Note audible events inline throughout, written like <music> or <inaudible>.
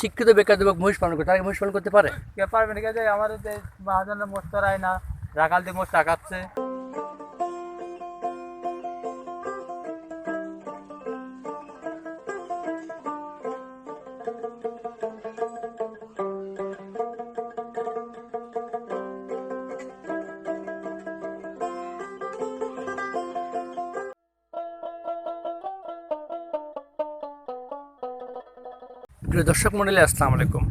শিক্ষিত বেকার যুবক মহিষ পালন করে, তারা মহিষ পালন করতে পারে? পারবে না আমাদের মহাজনের মোষ চড়ায় না রাখাল দিয়ে মোষ টাকাচ্ছে প্রিয় দর্শক মন্ডলী আসসালামু আলাইকুম।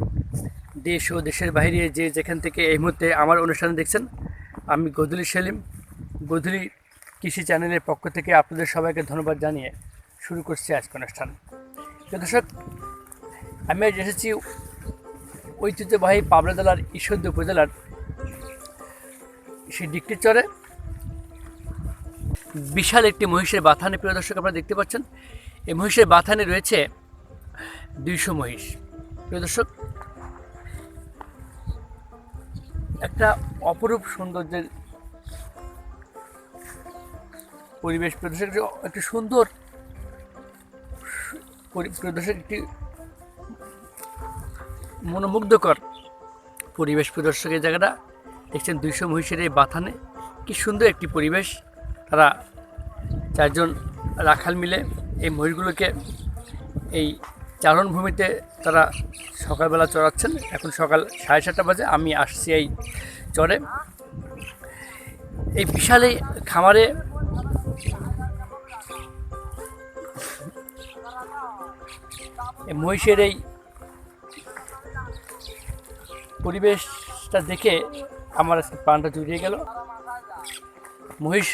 দেশ ও দেশের বাইরে যে যেখান থেকে এই মুহূর্তে আমার অনুষ্ঠান দেখছেন, আমি গধুলি সেলিম। গধুলি কৃষি চ্যানেলের পক্ষ থেকে আপনাদের সবাইকে ধন্যবাদ জানিয়ে শুরু করছি আজকে অনুষ্ঠান। প্রিয় দর্শক, আমি আজ এসেছি ঐতিহ্যবাহী পাবনা জেলার ঈশ্বরদী উপজেলার সেই ডিকটির চরে বিশাল একটি মহিষের বাথানে, প্রিয় দর্শক আপনারা দেখতে পাচ্ছেন, এই মহিষের বাথানে রয়েছে দুইশো মহিষ। প্রিয় দর্শক, একটা অপরূপ সৌন্দর্যের পরিবেশ প্রদর্শক একটি সুন্দর পরি- প্রদর্শক একটি মনোমুগ্ধকর পরিবেশ প্রদর্শকের জায়গাটা দেখছেন দুইশো মহিষের এই বাথানে। কি সুন্দর একটি পরিবেশ। তারা চারজন রাখাল মিলে এই মহিষগুলোকে এই চারণভূমিতে তারা সকালবেলা চড়াচ্ছেন। এখন সকাল সাড়ে সাতটা বাজে, আমি আসছি এই চরে। এই বিশাল এই খামারে মহিষের এই পরিবেশটা দেখে আমার আজকে প্রাণটা জুড়িয়ে গেল। মহিষ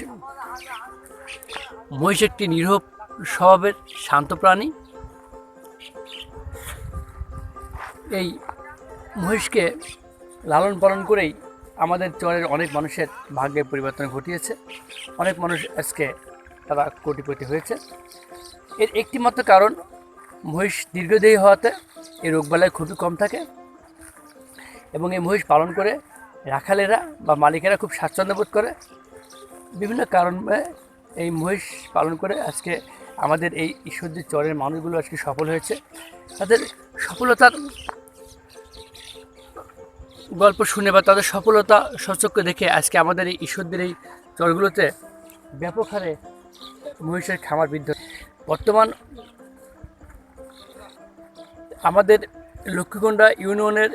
মহিষ একটি নিরীহ স্বভাবের শান্ত প্রাণী। এই মহিষকে লালন পালন করেই আমাদের চরের অনেক মানুষের ভাগ্যের পরিবর্তন ঘটিয়েছে। অনেক মানুষ আজকে তারা কোটিপতি হয়েছে। এর একটিমাত্র কারণ, মহিষ দীর্ঘদেহী হওয়াতে এই রোগবালাই খুবই কম থাকে এবং এই মহিষ পালন করে রাখালেরা বা মালিকেরা খুব স্বাচ্ছন্দ্য বোধ করে। বিভিন্ন কারণে এই মহিষ পালন করে আজকে আমাদের এই ঈশ্বরদীর চরের মানুষগুলো আজকে সফল হয়েছে। তাদের সফলতার গল্প শুনে বা তাদের সফলতা সচক্ষে দেখে আজকে আমাদের এই ঈশ্বরদের এই চরগুলোতে ব্যাপক হারে মহিষের খামার বৃদ্ধি। বর্তমান আমাদের লক্ষ্মীগন্ডা ইউনিয়নের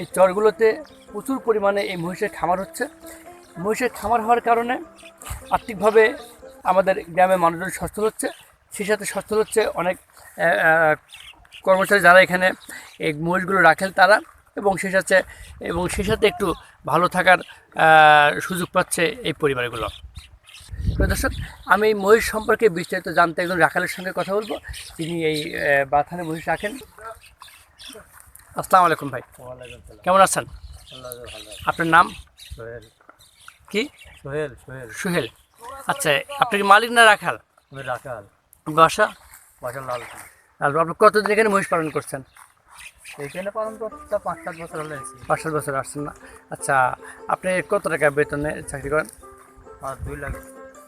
এই চরগুলোতে প্রচুর পরিমাণে এই মহিষের খামার হচ্ছে। মহিষের খামার হওয়ার কারণে আর্থিকভাবে আমাদের গ্রামের মানুষজন সচ্ছল হচ্ছে। সেই সাথে সচ্ছল হচ্ছে অনেক কর্মচারী যারা এখানে এই মহিষগুলো রাখেন তারা। এবং সেই সাথে এবং সেই সাথে একটু ভালো থাকার সুযোগ পাচ্ছে এই পরিবারগুলো। দর্শক আমি এই মহিষ সম্পর্কে বিস্তারিত জানতে একজন রাখালের সঙ্গে কথা বলব। তিনি এই বাথানে মহিষ রাখেন। আসসালামু আলাইকুম ভাই। কেমন আছেন? আপনার নাম? সোহেল। কি? সোহেল সোহেল। সুহেল। আচ্ছা আপনি কি মালিক না রাখাল? রাখাল। বাসা? বাসার লাল আপনি কতদিন এখানে মহিষ পালন করছেন? এইখানে পালন করতে পাঁচ সাত বছর হলে পাঁচ সাত বছর আসছেন না। আচ্ছা আপনি কত টাকা বেতনে চাকরি করেন? দুই লাখ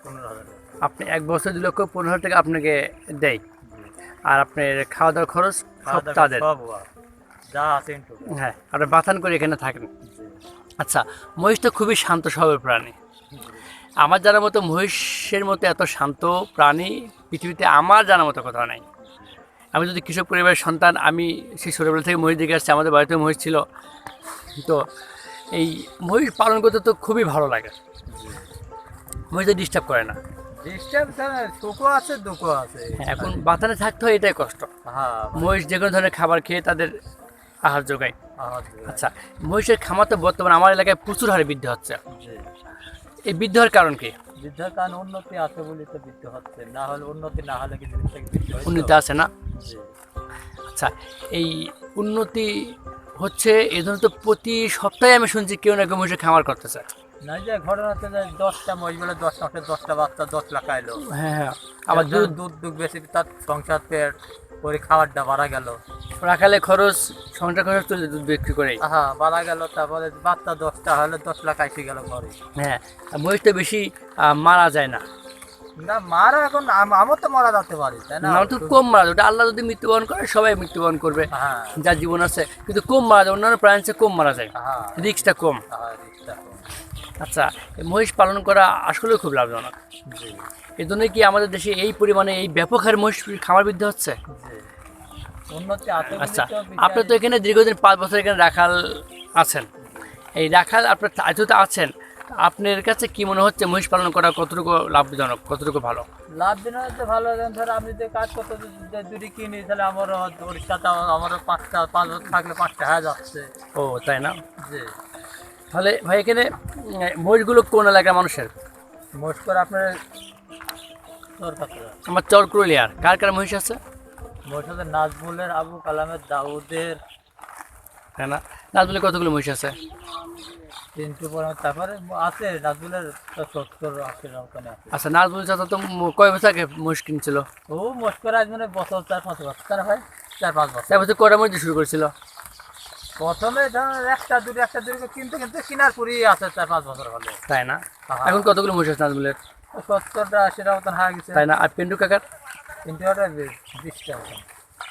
পনেরো হাজার আপনি এক বছর দুই লক্ষ পনেরো হাজার টাকা আপনাকে দেয়। আর আপনার খাওয়া দাওয়ার খরচ সব তাদের যা হ্যাঁ আপনি বাথান করে এখানে থাকেন। আচ্ছা মহিষ তো খুবই শান্ত স্বভাবের প্রাণী। আমার জানার মতো মহিষের মতো এত শান্ত প্রাণী পৃথিবীতে আমার জানার মতো কোথাও নাই। আমি যদি কৃষক পরিবারের সন্তান আমি সেই ছোটোবেলা থেকে মহিষ দেখে আসছি আমাদের বাড়িতে মহিষ ছিল। তো এই মহিষ পালন করতে তো খুবই ভালো লাগে। মহিষ তো ডিস্টার্ব করে না। ডিস্টার্ব সুখও আছে হ্যাঁ, এখন বাথানে থাকতে হয় এটাই কষ্ট। হ্যাঁ মহিষ যে কোনো ধরনের খাবার খেয়ে তাদের আহার যোগায়। আচ্ছা মহিষের খামার তো বর্তমানে আমার এলাকায় প্রচুর হারে বৃদ্ধি হচ্ছে। এই বৃদ্ধি হওয়ার কারণ কি? বৃদ্ধার কারণ উন্নতি আছে বলে তো বৃদ্ধি হচ্ছে। না হলে উন্নতি না হলে কি জিনিসটা? উন্নতি আছে না। আচ্ছা এই উন্নতি হচ্ছে এই ধরনের তো প্রতি সপ্তাহে আমি শুনছি কেউ না কেউ মহিষের খামার করতে করতেছে না যে ঘটনা হচ্ছে যে দশটা মহিষ বলে দশ মাসে দশটা বাচ্চা দশ লাখ আইলো। হ্যাঁ হ্যাঁ। আবার দুধ দুধ দুধ বেশি তার সংসার পেট করে খাবারটা বাড়া গেল। রাখালে খরচ সংসার খরচ চলে দুধ বিক্রি করে হ্যাঁ বাড়া গেল তারপরে বাচ্চা দশটা হলে দশ লাখ আইসে গেল ঘরে। হ্যাঁ আর মহিষ তো বেশি মারা যায় না। না মারা এখন আমার তো মারা যেতে পারি তাই না? না তো কম মারা আল্লাহ যদি মৃত্যুবরণ করে সবাই মৃত্যুবরণ করবে হ্যাঁ। যার জীবন আছে। কিন্তু কম মারা যায় অন্যান্য কম মারা যায়। হ্যাঁ। রিক্সটা কম। হ্যাঁ কম। আচ্ছা মহিষ পালন করা আসলেও খুব লাভজনক। এই জন্য কি আমাদের দেশে এই পরিমাণে এই ব্যাপক হারে মহিষ খামার বৃদ্ধি হচ্ছে? আচ্ছা আপনি তো এখানে দীর্ঘদিন পাঁচ বছর এখানে রাখাল আছেন। এই রাখাল আপনার আছেন। আপনার কাছে কি মনে হচ্ছে মহিষ পালন করা কতটুকু লাভজনক কতটুকু ভালো? লাভজনক হচ্ছে ভালো ধর আমি যদি কাজ করতে দুটি কিনি তাহলে আমারও সাথে আমারও পাঁচটা পাঁচ থাকলে পাঁচটা হয়ে যাচ্ছে। ও তাই না? জি। তাহলে ভাই এখানে মহিষগুলো কোন এলাকার মানুষের? মোট করে আপনার আমার চর কুরলিয়ার কার কার মহিষ আছে? মহিষ আছে নাজমুলের আবু কালামের দাউদের। তাই না? নাজমুলে কতগুলো মহিষ আছে? পর তারপরে আছে সত্তর আছে। আচ্ছা নাজমুল চাচা তো ম- কয় বছর আগে মহিষ কিনছিল? ও আজ মানে বছর চার পাঁচ বছর। তার ভাই চার পাঁচ বছর। শুরু করেছিল? প্রথমে ধরেন একটা দুটো একটা দুটো কিনতে কিনতে কেনার পরই আছে চার পাঁচ বছর হলে। তাই না। এখন কতগুলো মহিষ আছে সত্তরটা আশিটা মতন গেছে। তাই না? আর পিন্টু কাকার? তিনটে ওটা বিশটা মতন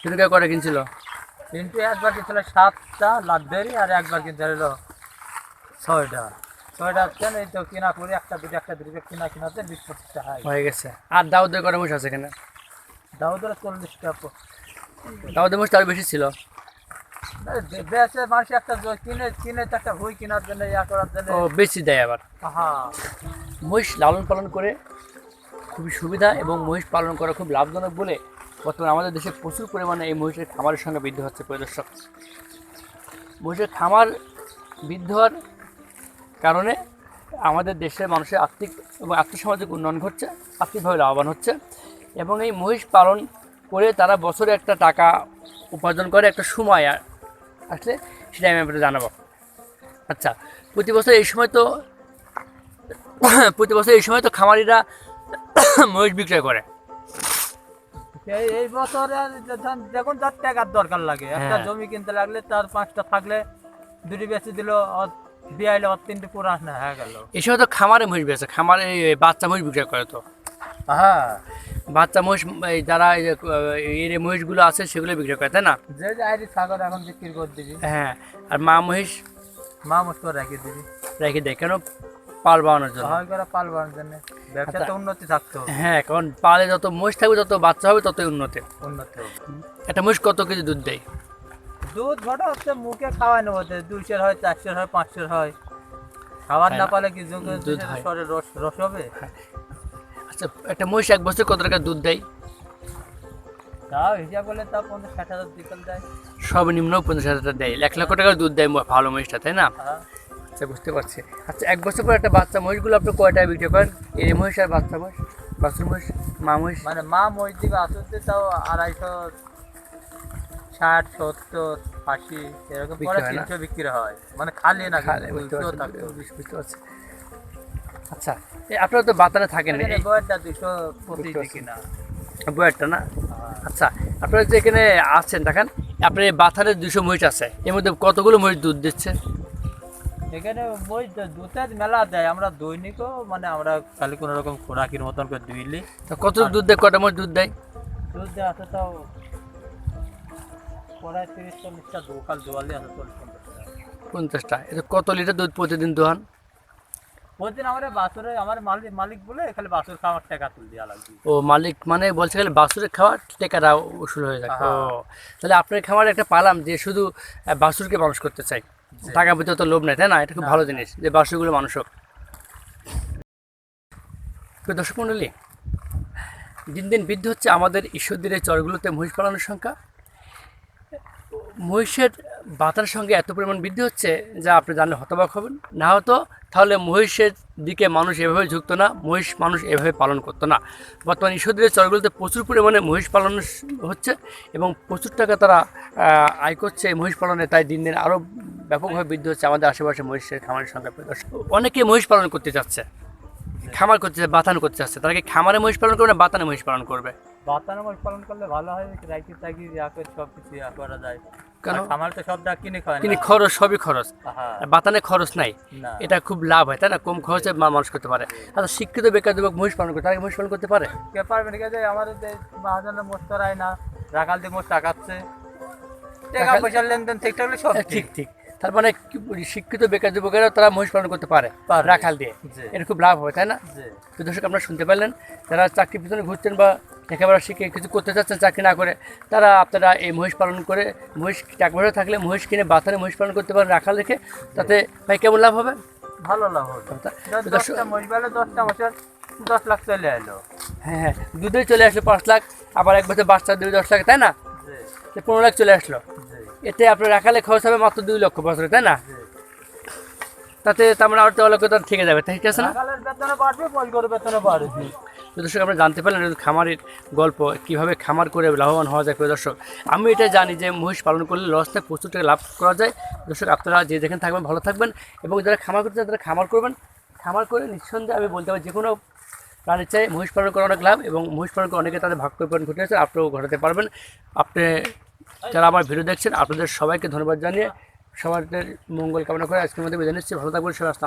পিন্টু কাকা কটা কিনছিল? একবার কিনছিল সাতটা লাটবেরি আর একবার কিনতে হলো ছয়টা। ছয়টা হচ্ছেন এই তো কিনা করে একটা দুটো একটা দুটো কিনা কিনাতে বিশ পঁচিশটা হয়। হয়ে গেছে। আর দাউদের কটা মহিষ আছে এখানে? দাউদের চল্লিশটা দাউদের মহিষ তার বেশি ছিল। বেচে মানুষ একটা কিনে কিনে তো একটা বই কেনার জন্য ইয়া করার জন্য। ও বেশি দেয় আবার। হ্যাঁ মহিষ লালন পালন করে খুবই সুবিধা এবং মহিষ পালন করা খুব লাভজনক বলে বর্তমানে আমাদের দেশে প্রচুর পরিমাণে এই মহিষের খামারের সঙ্গে বৃদ্ধি হচ্ছে পরিদর্শক মহিষের খামার বৃদ্ধি হওয়ার কারণে আমাদের দেশের মানুষের আর্থিক এবং আর্থসামাজিক উন্নয়ন ঘটছে আর্থিকভাবে লাভবান হচ্ছে এবং এই মহিষ পালন করে তারা বছরে একটা টাকা উপার্জন করে একটা সময় আসলে সেটা আমি আপনাদের জানাব। আচ্ছা প্রতি বছর এই সময় তো <coughs> প্রতি বছর এই সময় তো খামারিরা <coughs> মহিষ বিক্রয় করে। এই এই বছরে যখন যার টাকার দরকার লাগে। একটা হ্যাঁ। জমি কিনতে লাগলে তার পাঁচটা থাকলে দুটি বেচে দিল বিয়াইলে ওর তিনটে পুরান না হয়ে গেল। এই সময় তো খামারে মহিষ বেছে খামারে বাচ্চা মহিষ বিক্রয় করে তো। হ্যাঁ। বাচ্চা মহিষ যারা এই যে, মহিষগুলো আছে সেগুলো বিক্রয় করে তাই না? যে যে আইডি ছাগল এখন বিক্রি করে দিবি। হ্যাঁ আর মা মহিষ? মা মুস্কর রেখে দিবি। রেখে দেয় কেন? পাল বানানোর জন্য। হয় করে পাল বানানোর জন্য। ব্যবসা তো উন্নতি থাকতে হবে হ্যাঁ কারণ পালে যত মহিষ থাকবে তত বাচ্চা হবে ততই উন্নতি। উন্নতি হবে। একটা মহিষ কত কেজি দুধ দেয়? দুধ ঘটা হচ্ছে মুখে খাওয়াই নেব দুইশের হয় চারশের হয় পাঁচশের হয়। খাবার না? পালে কি দুধ। সরে রস রস হবে? আচ্ছা একটা মহিষ এক বছর কত টাকা দুধ দেয়? তাও হিসাব করলে তা পঞ্চাশ ষাট হাজার বিকেল দেয়। সর্বনিম্ন পঞ্চাশ হাজার দেয়। এক লক্ষ টাকার দুধ দেয় ভালো মহিষটা তাই না? হ্যাঁ। আচ্ছা বুঝতে পারছি। আচ্ছা এক বছর পর একটা বাচ্চা মহিষগুলো আপনি কয়টায় বিক্রি করেন? এই মহিষ আর বাচ্চা মহিষ? বাছুর মহিষ মা মহিষ? মানে মা মই দিবে আসতে তাও আড়াইশো ষাট সত্তর আশি এরকম হয় তিনশো বিক্রি হয়। মানে খালি না খালে বুঝতে পারছি, আচ্ছা আপনারা তো বাতানে থাকেন এই বয়সটা দুইশো প্রতি বুঝতে না। বয়ারটা না? আচ্ছা আপনারা যে এখানে আছেন দেখেন আপনার এই বাথানের দুশো মহিষ আছে এর মধ্যে কতগুলো মহিষ দুধ দিচ্ছে? এখানে মই দুধের মেলা দেয় আমরা দৈনিকও মানে আমরা খালি কোনো রকম খোরাকির মতন করে দুইলি তো কত দুধ দেয় কটা মহিষ দুধ দেয়? দুধ দেয় আছে তাও প্রায় তিরিশ চল্লিশটা দোকাল দোয়ালি আছে চল্লিশ পঞ্চাশটা পঞ্চাশটা। এটা কত লিটার দুধ প্রতিদিন দোহান? প্রতিদিন আমার বাসুরে আমার মালিক মালিক বলে খালি বাসুর খাওয়ার টাকা তুল দেওয়া লাগবে। ও মালিক মানে বলছে গেলে বাছুরের খাওয়ার টেকাটা উসুল হয়ে যায়। ও হ্যাঁ। তাহলে আপনার খামারে একটা পালাম যে শুধু আহ, বাছুরকে মানুষ করতে চাই। টাকা পয়সা তো লোভ নেই তাই না? এটা খুব ভালো জিনিস যে বাছুরগুলো মানুষ হোক। দর্শক মণ্ডলী দিন দিন বৃদ্ধি হচ্ছে আমাদের ঈশ্বরদের এই চরগুলোতে মহিষ পালনের সংখ্যা। মহিষের বাতার সঙ্গে এত পরিমাণ বৃদ্ধি হচ্ছে যা আপনি জানলে হতবাক হবেন। না হতো, তাহলে মহিষের দিকে মানুষ এভাবে ঝুঁকতো না, মহিষ মানুষ এভাবে পালন করতো না। বর্তমানে ঈশ্বরদের চরগুলোতে প্রচুর পরিমাণে মহিষ পালন হচ্ছে এবং প্রচুর টাকা তারা আয় করছে এই মহিষ পালনে। তাই দিন দিন আরও ব্যাপকভাবে বৃদ্ধি হচ্ছে আমাদের আশেপাশে মহিষের খামারের সংখ্যা। অনেকে মহিষ পালন করতে চাচ্ছে খামার করতে বাতান করতে চাচ্ছে তারা কি খামারে মহিষ পালন করবে না বাতানে মহিষ পালন করবে? বাতানো মাছ পালন করলে ভালো হয় রাইকি টাকি সব কিছু করা যায়? আর তো সবটা কিনে খরচ সবই খরচ। হ্যাঁ। বাতানে খরচ নাই। এটা খুব লাভ হয় তাই না? কম খরচে মানুষ করতে পারে। আচ্ছা শিক্ষিত বেকার যুবক মহিষ পালন করে তারা কি মহিষ পালন করতে পারে? কে পারবে না যে আমাদের যে মহাজনের মোষ করায় না রাখাল দিয়ে মোষ টাকাচ্ছে। টাকা পয়সার লেনদেন সব হ্যাঁ, ঠিক ঠিক। তার মানে কি- শিক্ষিত বেকার যুবকেরা তারা মহিষ পালন করতে পারে। রাখাল দিয়ে। এটা খুব লাভ হয় তাই না? তো দর্শক আপনারা শুনতে পারলেন যারা চাকরির পিছনে ঘুরছেন বা লেখাপড়া শিখে কিছু করতে চাচ্ছেন চাকরি না করে তারা আপনারা এই মহিষ পালন করে মহিষ টাকা পয়সা থাকলে মহিষ কিনে বাথানে মহিষ পালন করতে পারেন রাখাল রেখে। তাতে ভাই কেমন লাভ হবে? ভালো লাভ হবে। দশটা মোষ বেলে দশটা মোষের দশ লাখ চলে এলো। হ্যাঁ হ্যাঁ দুধে চলে আসলো পাঁচ লাখ আবার এক বছর বাচ্চা দুই দশ লাখ তাই না? পনেরো লাখ চলে আসলো। এতে আপনার রাখালে খরচ হবে মাত্র দুই লক্ষ বছরে তাই না? তাতে তার মানে আর লক্ষ তার থেকে যাবে ঠিক আছে না? রাখালের বেতনে বাড়বে পরিবারের বাড়বে। তো দর্শক আমরা জানতে পারলেন খামারের গল্প কীভাবে খামার করে লাভবান হওয়া যায় দর্শক। আমি এটা জানি যে মহিষ পালন করলে লস থেকে প্রচুর টাকা লাভ করা যায়। দর্শক আপনারা যে যেখানে থাকবেন ভালো থাকবেন এবং যারা খামার করতে চান তারা খামার করবেন। খামার করে নিঃসন্দেহে আমি বলতে পারি যে কোনো প্রাণীর চাই মহিষ পালন করা অনেক লাভ এবং মহিষ পালন করে অনেকে তাদের ভাগ করে ঘটে আছে আপনিও ঘটাতে পারবেন। আপনি যারা আমার ভিডিও দেখছেন, আপনাদের সবাইকে ধন্যবাদ জানিয়ে সবার মঙ্গল কামনা করে আজকের মধ্যে বেঁধে নিচ্ছি। ভালো থাকবেন, সবাই আসতে